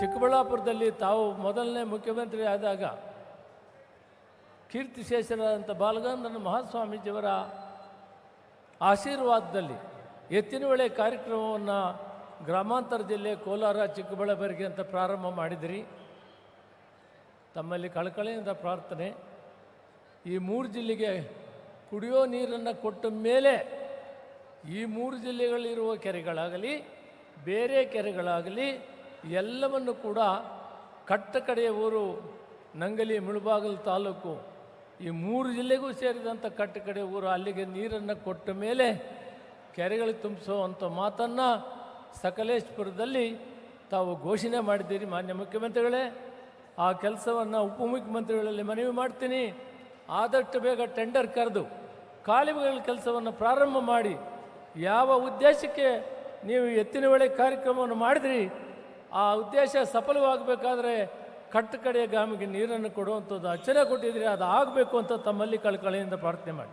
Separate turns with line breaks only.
ಚಿಕ್ಕಬಳ್ಳಾಪುರದಲ್ಲಿ ತಾವು ಮೊದಲನೇ ಮುಖ್ಯಮಂತ್ರಿ ಆದಾಗ ಕೀರ್ತಿಶೇಷರಾದಂಥ ಬಾಲಗಂಧನ ಮಹಾಸ್ವಾಮೀಜಿಯವರ ಆಶೀರ್ವಾದದಲ್ಲಿ ಎತ್ತಿನಹೊಳೆ ಕಾರ್ಯಕ್ರಮವನ್ನು ಗ್ರಾಮಾಂತರ ಜಿಲ್ಲೆ ಕೋಲಾರ ಚಿಕ್ಕಬಳ್ಳಾಪುರಿಗೆ ಅಂತ ಪ್ರಾರಂಭ ಮಾಡಿದಿರಿ. ತಮ್ಮಲ್ಲಿ ಕಳಕಳಿಯಿಂದ ಪ್ರಾರ್ಥನೆ. ಈ ಮೂರು ಜಿಲ್ಲೆಗೆ ಕುಡಿಯೋ ನೀರನ್ನು ಕೊಟ್ಟ ಮೇಲೆ ಈ ಮೂರು ಜಿಲ್ಲೆಗಳಿರುವ ಕೆರೆಗಳಾಗಲಿ, ಬೇರೆ ಕೆರೆಗಳಾಗಲಿ ಎಲ್ಲವನ್ನು ಕೂಡ ಕಟ್ಟ ಕಡೆಯ ಊರು ನಂಗಲಿ ಮುಳುಬಾಗಲು ತಾಲೂಕು, ಈ ಮೂರು ಜಿಲ್ಲೆಗೂ ಸೇರಿದಂಥ ಕಟ್ಟ ಕಡೆ ಊರು ಅಲ್ಲಿಗೆ ನೀರನ್ನು ಕೊಟ್ಟ ಮೇಲೆ ಕೆರೆಗಳಿಗೆ ತುಂಬಿಸೋ ಅಂಥ ಮಾತನ್ನು ಸಕಲೇಶ್ಪುರದಲ್ಲಿ ತಾವು ಘೋಷಣೆ ಮಾಡಿದ್ದೀರಿ ಮಾನ್ಯ ಮುಖ್ಯಮಂತ್ರಿಗಳೇ. ಆ ಕೆಲಸವನ್ನು ಉಪಮುಖ್ಯಮಂತ್ರಿಗಳಲ್ಲಿ ಮನವಿ ಮಾಡ್ತೀನಿ. ಆದಷ್ಟು ಬೇಗ ಟೆಂಡರ್ ಕರೆದು ಕಾಲುವೆಗಳ ಕೆಲಸವನ್ನು ಪ್ರಾರಂಭ ಮಾಡಿ. ಯಾವ ಉದ್ದೇಶಕ್ಕೆ ನೀವು ಎತ್ತಿನ ವೇಳೆ ಕಾರ್ಯಕ್ರಮವನ್ನು ಮಾಡಿದ್ರಿ ಆ ಉದ್ದೇಶ ಸಫಲವಾಗಬೇಕಾದ್ರೆ ಕಟ್ಟು ಕಡೆಯ ಗಾಮಿಗೆ ನೀರನ್ನು ಕೊಡುವಂಥದ್ದು ಅಚ್ಚರಿ ಕೊಟ್ಟಿದ್ರೆ ಅದು ಆಗಬೇಕು ಅಂತ ತಮ್ಮಲ್ಲಿ ಕಳಕಳಿಯಿಂದ ಪ್ರಾರ್ಥನೆ ಮಾಡಿ.